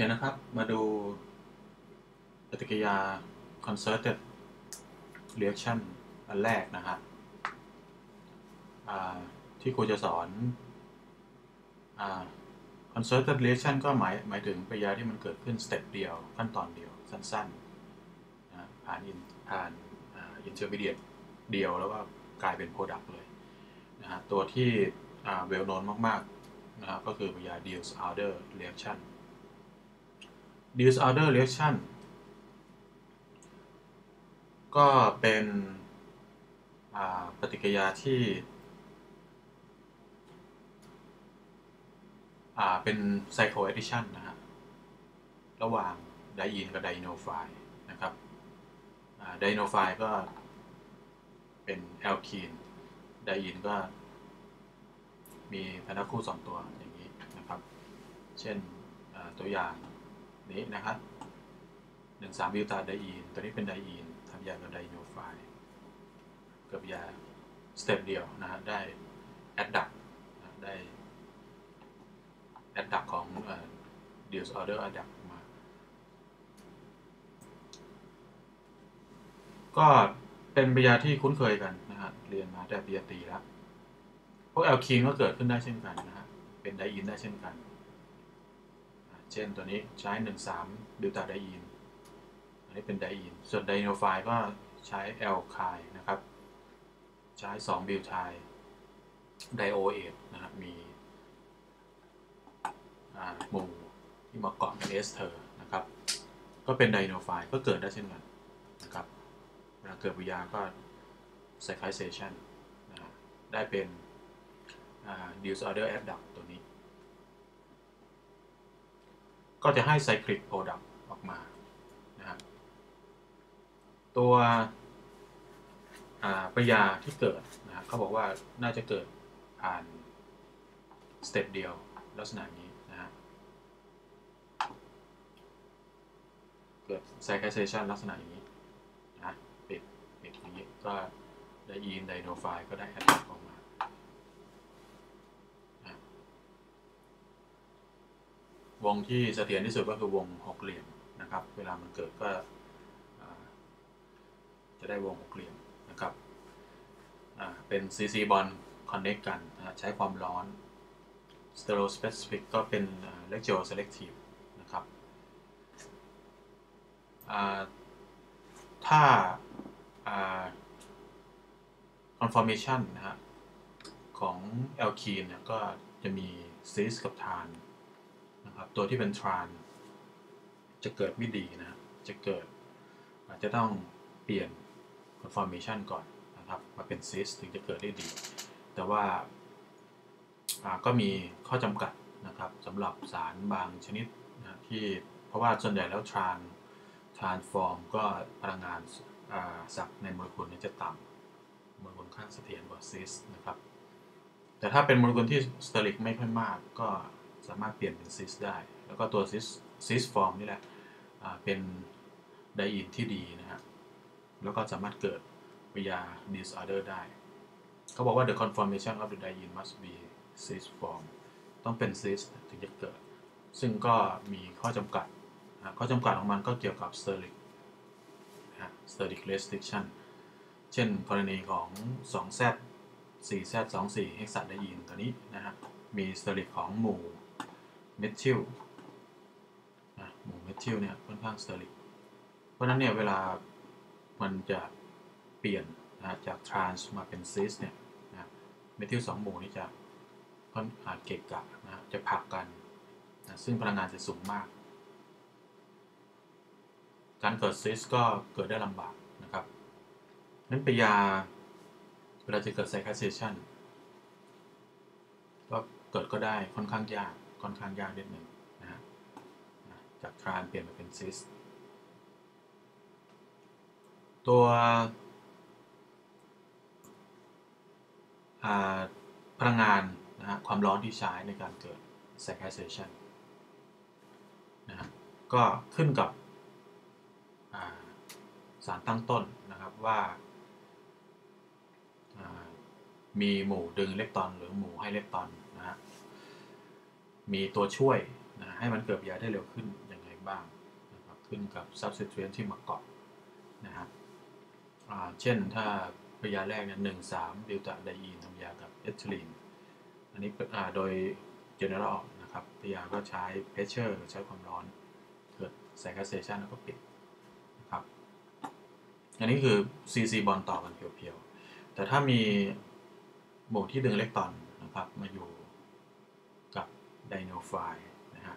นะครับ มาดูปฏิกิริยา concerted reaction อันแรกนะฮะอ่าที่ครูจะสอนอ concerted reaction ก็หมายหมายถึงปฏิกิริยาที่มันเกิดขึ้นสเต็ปเดียว ขั้นตอนเดียวสั้นๆนะผ่านอินผ่านอ่า intermediate เดียวแล้วก็กลายเป็น product เลยนะฮะตัวที่ well known มากๆนะครับก็คือปฏิกิริยา Diels-Alder reaction disorder reaction ก็เป็นปฏิกิริยาที่เป็น psychoaddition นะฮะระหว่างไดอีนกับไดโนไฟนะครับไดโนไฟก็เป็นแอลคีนไดอีนก็มีพันธะคู่สองตัวอย่างนี้นะครับ เช่นตัวอย่าง นี้นะครับหนึ่งสามบิวตาไดอีน ตัวนี้เป็นไดอีนทำยากับไดโนไฟกับยาสเต็ปเดียวนะฮะได้แอดดักได้แอดดักของเดียสออเดอร์แอดดักมา ก็เป็นปริยาที่คุ้นเคยกันนะฮะเรียนมาแต่ปริยาตีแล้ว พวกแอลคีนก็เกิดขึ้นได้เช่นกันนะฮะเป็นไดอินได้เช่นกัน เช่นตัวนี้ใช้ 1,3บิวตาไดอีน อันนี้เป็นไดอีน ส่วนไดโนไฟก็ใช้แอลคายนะครับ ใช้ 2 บิวไทไดโอเอทนะครับ มีหมู่ที่มาเกาะเป็นเอสเทอร์นะครับ ก็เป็นไดโนไฟก็เกิดได้เช่นกันนะครับ เวลาเกิดวิยาก็ไซคลิเซชันได้เป็น disorder adduct ตัวนี้ ก็จะให้ไซคลิกโปรดักต์ออกมานะครับตัวปริยาที่เกิดนะครับเขาบอกว่าน่าจะเกิดผ่านสเต็ปเดียวลักษณะนี้นะฮะเกิดไซคลิเซชันลักษณะอย่างนี้นะปิดปิดอย่างนี้ก็ได้ยีนไดโนไฟก็ได้แอดออกมา วงที่เสถียรที่สุดก็คือวงหกเหลี่ยมนะครับ เวลามันเกิดก็จะได้วงหกเหลี่ยมนะครับเป็น CC bond connect กันใช้ความร้อน stereospecific ก็เป็น lectio selective นะครับถ้า conformation นะฮะของ alkene ก็จะมี cis กับ tran นะครับ ตัวที่เป็นทรานจะเกิดไม่ดีนะจะเกิดอาจจะต้องเปลี่ยน conformation ก่อนนะครับมาเป็น cis ถึงจะเกิดได้ดี แต่ว่าก็มีข้อจำกัดนะครับสำหรับสารบางชนิดนะที่เพราะว่าส่วนใหญ่แล้วทรานทรานฟอร์มก็พลังงานสักในโมเลกุลนี้จะต่ำโมเลกุลข้างเสถียรกว่าซิสนะครับ แต่ถ้าเป็นโมเลกุลที่สเตอริกไม่ค่อยมากก็ สามารถเปลี่ยนเป็นซิสได้ แล้วก็ตัวซิสซิสฟอร์มนี่แหละเป็นไดอินที่ดีนะฮะแล้วก็สามารถเกิดวิยา disorder ได้ เขาบอกว่า the conformation of the diene must be cis form ต้องเป็น cis ถึงจะเกิด ซึ่งก็มีข้อจำกัด ข้อจำกัดของมันก็เกี่ยวกับ steric นะ steric restriction เช่นกรณีของ 2Z 4Z 24 hexadiene ตัวนี้นะฮะมี steric ของหมู่ เมทิลนะหมู่เมทิลเนี่ยค่อนข้างสเตอริกเพราะนั้นเนี่ยเวลามันจะเปลี่ยนนะจากทรานส์มาเป็นซิสเนี่ยนะเมทิลสองหมู่นี้จะค่อนอาจเกะกะนะจะผักกันนะซึ่งพลังงานจะสูงมาก การเกิดซิสก็เกิดได้ลำบากนะครับนั้นปยาเวลาจะเกิดไซคลเซชันก็เกิดก็ได้ค่อนข้างยาก ค่อนข้างยากนิดหนึ่งนะฮะจากทรานเปลี่ยนมาเป็นซิสตัวพลังงานนะฮะความร้อนที่ใช้ในการเกิด cyclization นะฮะก็ขึ้นกับสารตั้งต้นนะครับว่ามีหมู่ดึงเล็กตอนหรือหมู่ให้เล็กตอน มีตัวช่วยนะให้มันเกิดยาได้เร็วขึ้นอย่างบ้างนะครับขึ้นกับ substituent ที่มาเกาะนะครับเช่นถ้าปฏิกิริยาแรกเนี่ยหนึ่งสามบิวตาไดอีนทำยากับเอทิลีนอันนี้โดย general นะครับปฏิกิริยาก็ใช้ pressure ใช้ความร้อนเกิด cyclization แล้วก็ปิดนะครับอันนี้คือ CC บอลต่อกันเพียวๆแต่ถ้ามีโหมดที่ดึงอิเล็กตรอนนะครับมาอยู่ ไดโนไฟล์นะฮะ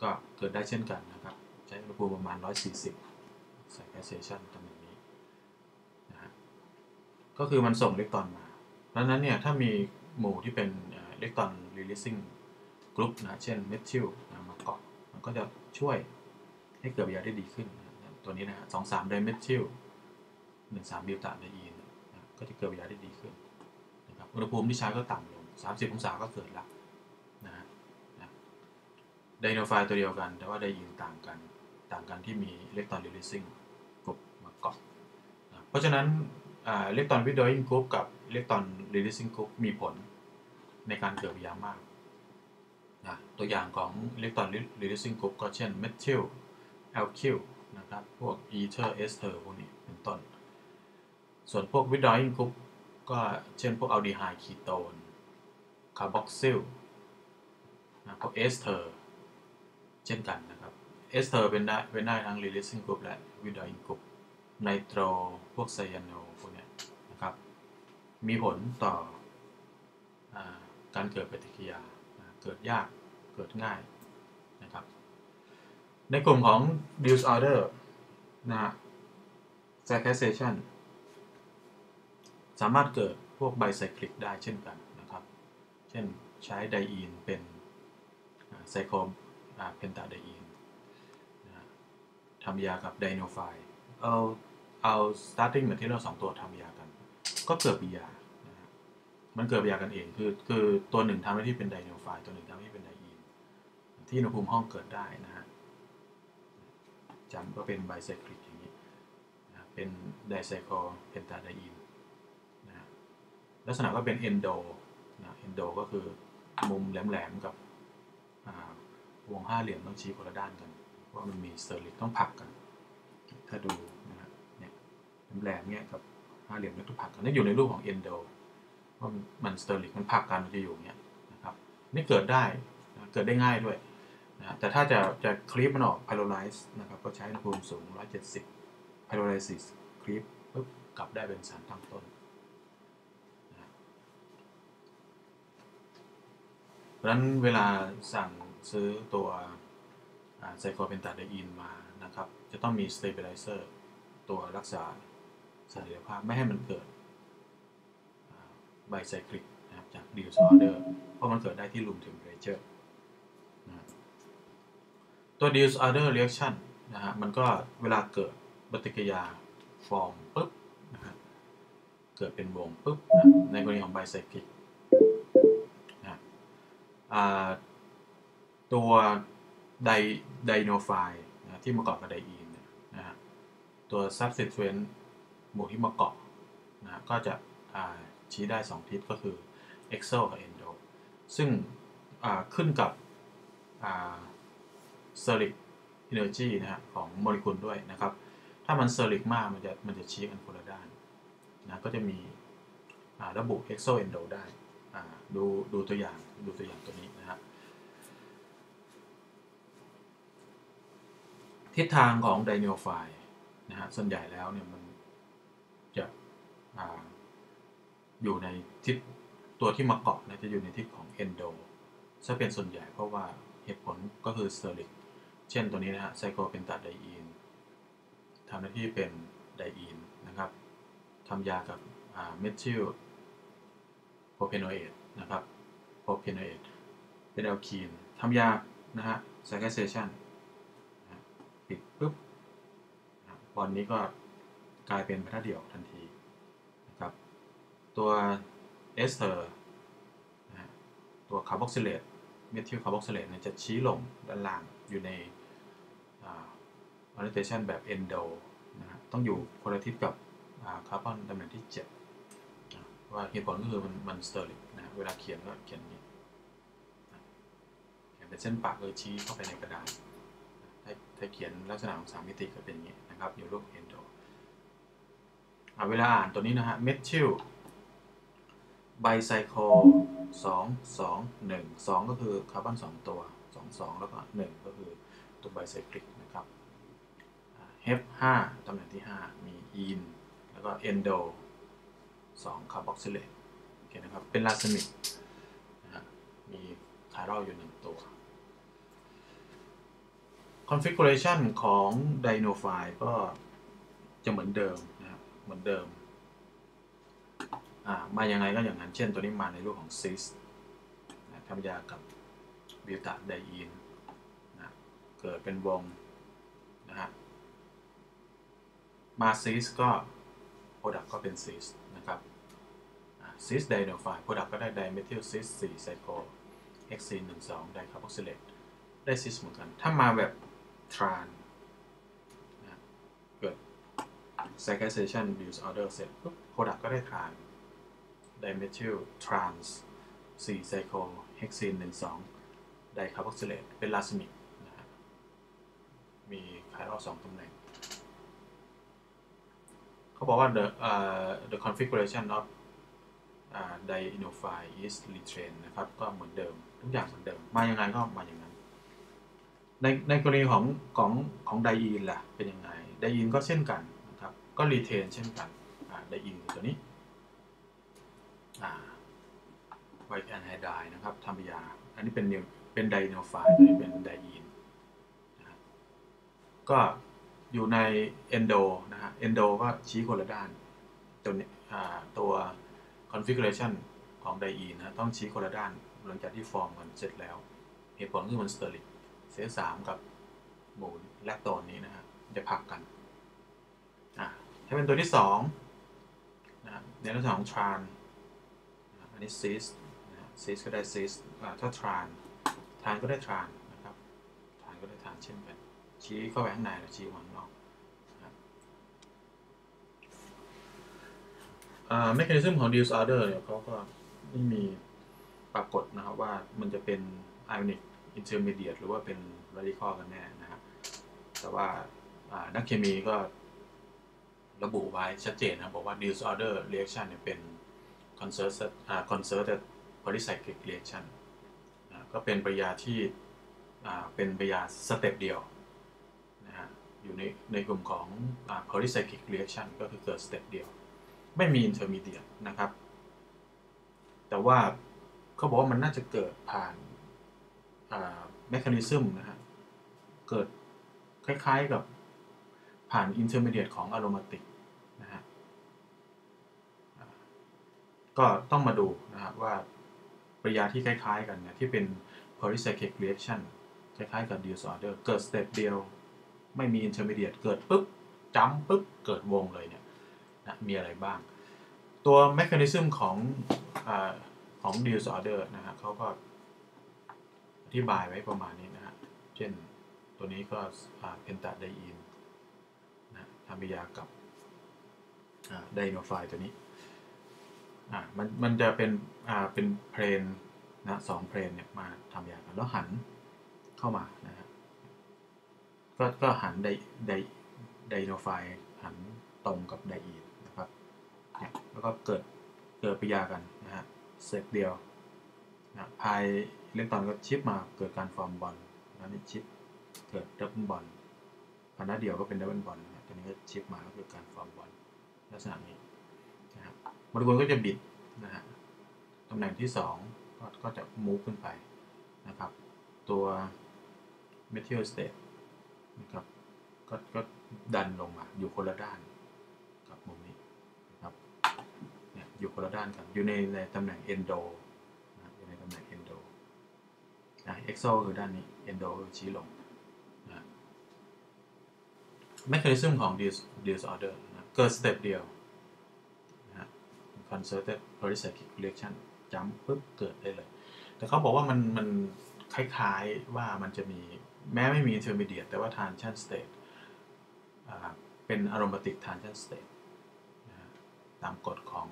ก็เกิดได้เช่นกันนะครับ ใช้อุณหภูมิประมาณ 140 cyclization ตำแหน่งนี้นะฮะก็คือมันส่งอิเล็กตรอนมา เพราะนั้นเนี่ยถ้ามีหมู่ที่เป็นอิเล็กตรอน releasing group นะเช่นเมทิลมาเกาะมันก็จะช่วยให้เกิดปฏิกิริยาได้ดีขึ้นนะตัวนี้นะฮะสองสามไดเมทิลหนึ่งสามบิวตาไดอีนก็จะเกิดปฏิกิริยาได้ดีขึ้นนะครับอุณหภูมิที่ใช้ก็ต่ำลง 30 องศาก็เกิดละนะฮะไดโนไฟล์ตัวเดียวกัน แต่ว่าไดอีนต่างกันต่างกันที่มีอิเล็กตรอน releasing group มาเกาะนะเพราะฉะนั้นอิเล็กตรอน withdrawing group กับอิเล็กตรอน releasing group มีผลในการเกิดปฏิยามากนะตัวอย่างของอิเล็กตรอน releasing group ก็เช่น methyl alkyl นะครับพวก ether ester พวกนี้เป็นต้น ส่วนพวก withdrawing group ก็เช่นพวก aldehyde ketone carboxyl นะพวก ester เช่นกันนะครับ ester เป็นได้เป็นได้ทั้ง releasing group และ withdrawing group nitro พวก cyano พวกเนี้ยนะครับ มีผลต่ออการเกิดปฏิกิริยาเกิดยากเกิดง่ายนะครับ ในกลุ่มของ disorder นะฮะ cyclization สามารถเกิดพวกไบไซคลิกได้เช่นกัน ช่นใช้ไดอีนเป็นไซโคเพนตาไดอีนทำยากับไดโนไฟเอาเอา starting material สองตัวทำยากัน ก็เกิดปฏิกิริยานะมันเกิดปฏิกิริยากันเองคือคือตัวหนึ่งทำหน้าที่เป็นไดโนไฟตัวหนึ่งทำหน้าที่เป็นไดอีนที่อุณหภูมิห้องเกิดได้นะฮะจำก็เป็นไบไซคลิกอย่างนี้นะเป็นไดไซโคเพนตาไดอีนลักษณะก็เป็นเอนโด นะเอนโดก็คือมุมแหลมๆกับวงห้าเหลี่ยมต้องชี้คนละด้านกันว่ามันมีสเตอริกต้องผักกัน ถ้าดูนะฮะเนี่ยแหลมๆเนี่ยกับห้าเหลี่ยมต้องผักกันนี่อยู่ในรูปของเอนโดว่ามันสเตอริกมันผักกันมันจะอยู่เนี้ยนะครับนี่เกิดได้นะเกิดได้ง่ายด้วยนะแต่ถ้าจะจะคลิปมันออกไพโรไลซ์นะครับก็ใช้อุณหภูมิสูง 170ไพโรไลซิสคลิปปุ๊บกลับได้เป็นสารตั้งต้น เพ ราะฉะนั้นเวลาสั่งซื้อตัวไซโคเพนตาไดอีนมานะครับ จะต้องมีสเตเบลไลเซอร์ตัวรักษาเสถียรภาพไม่ให้มันเกิดไบไซคลิกนะครับจากดิวซอร์เดอร์เพราะมันเกิดได้ที่ room temperature นะตัว disorder reaction นะฮะมันก็เวลาเกิดปฏิกิริยาฟอร์มปุ๊บนะฮะเกิดเป็นวงปุ๊บนะในกรณีของไบไซคลิก ตัวไดไดโนไฟนะที่มาเกาะกับไดอีนนะฮะตัว substituent หมู่ที่มาเกาะนะก็จะชี้ได้ 2 ทิศก็คือ exo กับ endo ซึ่งขึ้นกับ steric energy นะฮะของโมเลกุลด้วยนะครับ ถ้ามัน steric มากมันจะมันจะชี้กันคนละด้านนะก็จะมีระบุ exo endo ได้ ดูดูตัวอย่างดูตัวอย่างตัวนี้นะฮะทิศทางของไดโนไฟนะฮะส่วนใหญ่แล้วเนี่ยมันจะออยู่ในทิศตัวที่มาเกาะนะจะอยู่ในทิศของเอนโดจะเป็นส่วนใหญ่เพราะว่าเหตุผลก็คือเตอริกเช่นตัวนี้นะฮะไซโคเป็นตาไดอีนทำหน้าที่เป็นไดอีนนะครับทำยากับเมทิลโพเพโนเอต นะครับโพเพโนเอตเป็นแอลคีนทำยานะฮะไซคลเซชันปิดปุ๊บบอลนี้ก็กลายเป็นพระเดี่ยวทันทีนะครับตัวเอสเตอร์ตัวคาร์บอกซิเลตเมทิลคาร์บอกซิเลตเนี่ยจะชี้ลงด้านล่างอยู่ในออริเทชันแบบเอนโดนะต้องอยู่คนละทิศกับคาร์บอนตำแหน่งที่ 7 ว่าเหตุผลก็คือมันมันสเตอริกนะเวลาเขียนก็เขียนนี้อย่างเป็นเส้นปากเออชี้เข้าไปในกระดาษถ้าถ้าเขียนลักษณะของสามมิติก็เป็นอย่างนี้นะครับอยู่รูปเอนโดเวลาอ่านตัวนี้นะฮะเมทิลไบไซโคสองสองหนึ่งสองก็คือคาร์บอนสองตัวสองสองแล้วก็หนึ่งก็คือตัวไบไซคลิกนะครับเฮฟห้าตำแหน่งที่ห้ามีอีนแล้วก็เอนโด สองคาร์บอกซิเลตโอเคนะครับ เป็นลาสมิกนะฮะมีคาร์บอนอยู่หนึ่งตัว configuration ของ Dino File ก็จะเหมือนเดิมนะครับ เหมือนเดิม มาอยังไงก็อย่างนั้น เช่นตัวนี้มาในรูปของ cis นะทำยากับบิวตาไดอีนนะเกิดเป็นวงนะฮะมา cis ก็ product ก็เป็น cis นะครับ cis dienophile product ก็ได้ dimethyl cis 4 cycle hexene 1 2 dicarboxylate ได้ cis เหมือนกัน ถ้ามาแบบ tran นะเกิด cyclization disorder เสร็จปุ๊บ product ก็ได้ tran dimethyl trans 4 cycle hexene 1 2 dicarboxylate เป็นลาสมิกนะฮะมีไคายรอบสองตำแหน่ง เขาบอกว่า the uh, the configuration of uh, dienophile is retrained นะครับ ก็เหมือนเดิม ทุกอย่างเหมือนเดิม มาอยังไงก็มาอย่างนั้น ในในกรณีของของของไดอีนล่ะ เป็นยังไงไดอีนก็เช่นกันนะครับ ก็รีเทนเช่นกันไดอีนคือตัวนี้ไวแอนไฮไดนะครับทำยา อันนี้เป็นเป็นไดโนไฟล์อันนี้เป็นไดอีนก็ อยู่ในเอนโดนะฮะเอนโดก็ชี้คนละด้านตัวนี้ตัว configuration ของไดอีนนะต้องชี้คนละด้านหลังจากที่ฟอร์มมันเสร็จแล้วเหตุผลคือมันสเตอริกเซสามกับหมูแลคโตนนี้นะฮะจะพักกันอ่าให้เป็นตัวที่สองนะในลักษณะของทรานอันนี้ซิสซิสก็ได้ซิสถ้าทรานทรานก็ได้ทรานนะครับทรานก็ได้ทรานเช่นกัน ชี้เข้าไปข้างในแล้วชี้ข้างนอกเมคานิซึมของ Deals Order เนี่ยเขาก็ไม่มีปรากฏนะครับว่ามันจะเป็น Ionic Intermediate หรือว่าเป็น Radical กันแน่นะครับ แต่ว่านักเคมีก็ระบุไว้ชัดเจนนะบอกว่า Deals Order Reaction เนี่ยเป็น concerted concerted polycyclic reaction ก็เป็นปริยาที่เป็นปริยาสเต็ปเดียว อยู่ในในกลุ่มของ polycyclic reaction ก็คือเกิดสเต็ปเดียว ไม่มี intermediate นะครับ แต่ว่าเขาบอกว่ามันน่าจะเกิดผ่านเมคานิซึมนะฮะ เกิดคล้ายๆกับผ่าน intermediate ของ aromatic นะฮะ ก็ต้องมาดูนะครับว่าปริยาที่คล้ายๆกันเนี่ยที่เป็น polycyclic reaction คล้ายๆกับ disorder เกิดสเต็ปเดียว ไม่มี intermediate เกิดปุ๊บจัมปุ๊บเกิดวงเลยเนี่ยนะมีอะไรบ้าง ตัว mechanism ของอของ disorder นะฮะเขาก็อธิบายไว้ประมาณนี้นะฮะเช่นตัวนี้ก็เพนตาไดอีนนะทำปยากับไดโนไฟตัวนี้อ่ามันมันจะเป็นอ่าเป็นเพลนนะสองเพลนเนี่ยมาทำยากันแล้วหันเข้ามานะ ก็ก็หันไดไดไดโนไฟหันตรงกับไดอีนนะครับเนี่ยแล้วก็เกิดเกิดปิยากันนะฮะเซตเดียวนะพายอิเล็กตรอนก็ชิปมาเกิดการฟอร์มบอลแล้วนี่ชิปเกิดดับเบิลบอลพันธะเดียวก็เป็นดับเบิลบอลนะตัวนี้ก็ชิปมาก็เกิดการฟอร์มบอลลักษณะนี้นะครับโมเลกุลก็จะบิดนะฮะตำแหน่งที่2ก็ก็จะมูฟขึ้นไปนะครับตัว material state นะครับก็ก็ดันลงมาอยู่คนละด้านกับมุมนี้นะครับเนี่ยอยู่คนละด้านกันอยู่ในในตำแหน่ง endo นะอยู่ในตำแหน่ง endo นะ exo คือด้านนี้ endo คือชี้ลงนะ mechanism ของ disorder นะเกิดสเต็ปเดียวนะ concerted polycyclic reaction จำปุ๊บเกิดได้เลย แต่เขาบอกว่ามันมันคล้ายๆว่ามันจะมี แม้ไม่มี intermediate แต่ว่า transition state เป็นอารมณ์ปฏิ transition state ตามกฎของ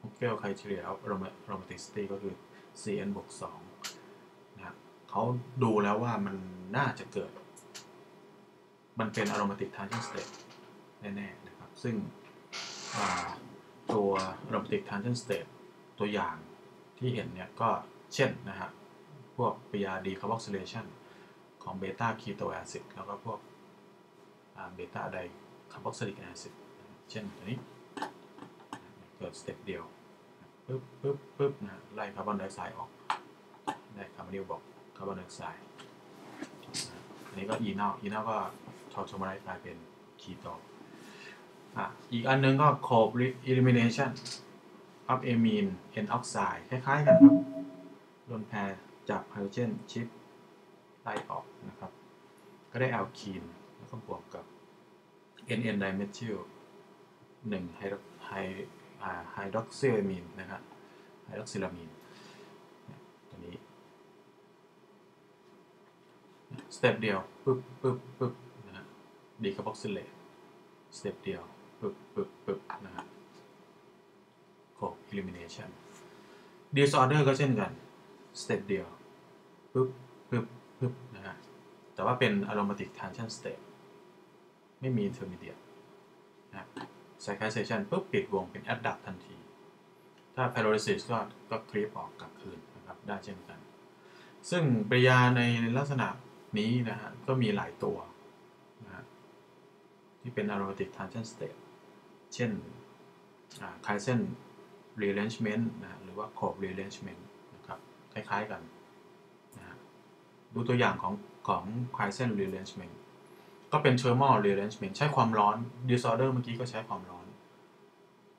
Hookel criteria of aromaticity ก็คือ Cn บวก2นะเขาดูแล้วว่ามันน่าจะเกิด มันเป็นอารมณ์ปฏิ transition state แน่ๆนะครับ ซึ่งตัว aromatic transition state ตัวอย่างที่เห็นเนี่ยก็เช่นนะฮะ พวกปยาดีคาร์บอกซิเลชัน ของเบต้าคีโตแอซิดแล้วก็พวกเบต้าไดคาร์บอกซิลิกแอซิดเช่นตัวนี้เกิดสเต็ปเดียวปึ๊บปึ๊บปึ๊บนะไล่คาร์บอนไดออกไซด์ออกได้คาร์บอนไดออกบอกคาร์บอนไดออกไซด์อันนี้ก็อีนอลอีนอลก็ทอร์ชมาไรกลายเป็นคีโตอะอีกอันนึงก็โคบ elimination of amine N oxide คล้ายๆกันครับโดนแพรจากไฮโดรเจนชิป ไล่ออกนะครับ ก็ได้แอลคีนแล้วก็บวกกับ NN dimethyl 1ไฮดรไฮไฮดรอกซิลามีนนะครับไฮดรอกซิลามีนตัวนี้สเต็ปเดียวปึ๊บปึ๊บปึ๊บนะฮะดีคาร์บอกซิเลตสเต็ปเดียวปึ๊บปึ๊บปึ๊บนะฮะโค elimination disorder ก็เช่นกันสเต็ปเดียวปึ๊บปึ๊บ ปึ๊บนะฮะ แต่ว่าเป็น aromatic transition state ไม่มี intermediate นะ cyclization ปุ๊บปิดวงเป็น adduct ทันที ถ้า pyrolysis ก็ก็คลีปออกกลับคืนนะครับ ได้เช่นกัน ซึ่งปริยาในลักษณะนี้นะฮะ ก็มีหลายตัวนะฮะที่เป็น aromatic transition state เช่น k a i z e n rearrangement นะฮะหรือว่า Cope rearrangement นะครับ คล้ายๆกันนะฮะ ดูตัวอย่างของของ k a i z e n rearrangement ก็เป็น thermal rearrangement ใช้ความร้อน disorder เมื่อกี้ก็ใช้ความร้อน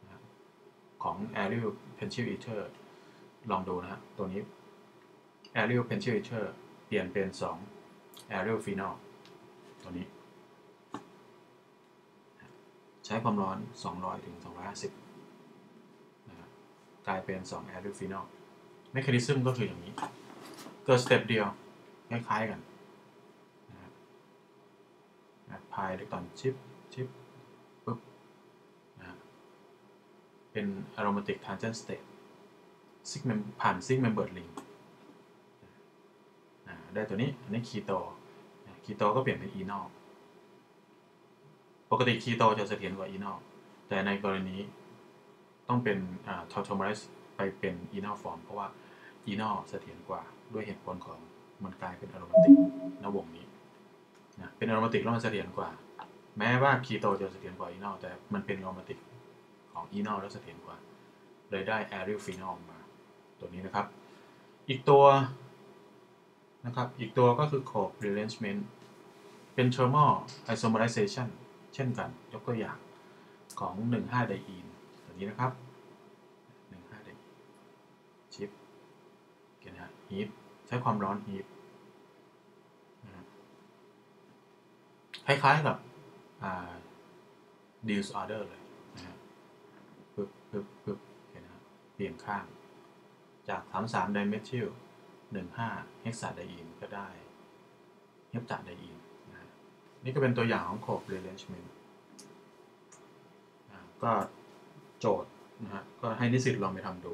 นะของ aerial pencil ether ลองดูนะฮะ ตัวนี้ aerial pencil ether เปลี่ยนเป็น 2 aerial phenol ตัวนี้ ใช้ความร้อน 200 ถึง 250นะครับกลายเป็น 2 aerial phenol mechanism ก็คืออย่างนี้ เกิดสเต็ปเดียว คล้าย ๆ กันนะพายด้วยตอนชิปชิปปุ๊บนะเป็น aromatic tangent state ซิกเมมผ่านซิกเมมเบอร์ลิงได้ตัวนี้ อันนี้คีโตคีโตก็เปลี่ยนเป็นอีนอลปกติคีโตจะเสถียรกว่าอีนอลแต่ในกรณีต้องเป็นทอร์ทอมไรส์ไปเป็นอีนอลฟอร์มเพราะว่าอีนอลเสถียรกว่าด้วยเหตุผลของ มันกลายเป็น aromatic ณวงนี้นะเป็นอโรมาติกแล้วมันเสถียรกว่า แม้ว่าคีโตจะเสถียรกว่าอีนอลแต่มันเป็นอโรมาติกของอีนอลแล้วเสถียรกว่า เลยได้แอริลฟีนอลมาตัวนี้นะครับ อีกตัวนะครับอีกตัวก็คือ Cope rearrangement เป็น thermal isomerization เช่นกันยกตัวอย่างของ 15 ไดอีนตัวนี้นะครับ 15 ไดอีนชิปเกี่ยนะ heat ใช้ความร้อน heat คล้ายๆกับ deals order เลยนะฮะปึ๊บปึ๊บปึ๊บเห็นนะเปลี่ยนข้าง จาก 33ไดเมทิล15เฮกซาไดอีนก็ได้เฮปตาไดอีนนะนี่ก็เป็นตัวอย่างของ Cope rearrangement ก็โจทย์นะฮะก็ให้นิสิตลองไปทำดู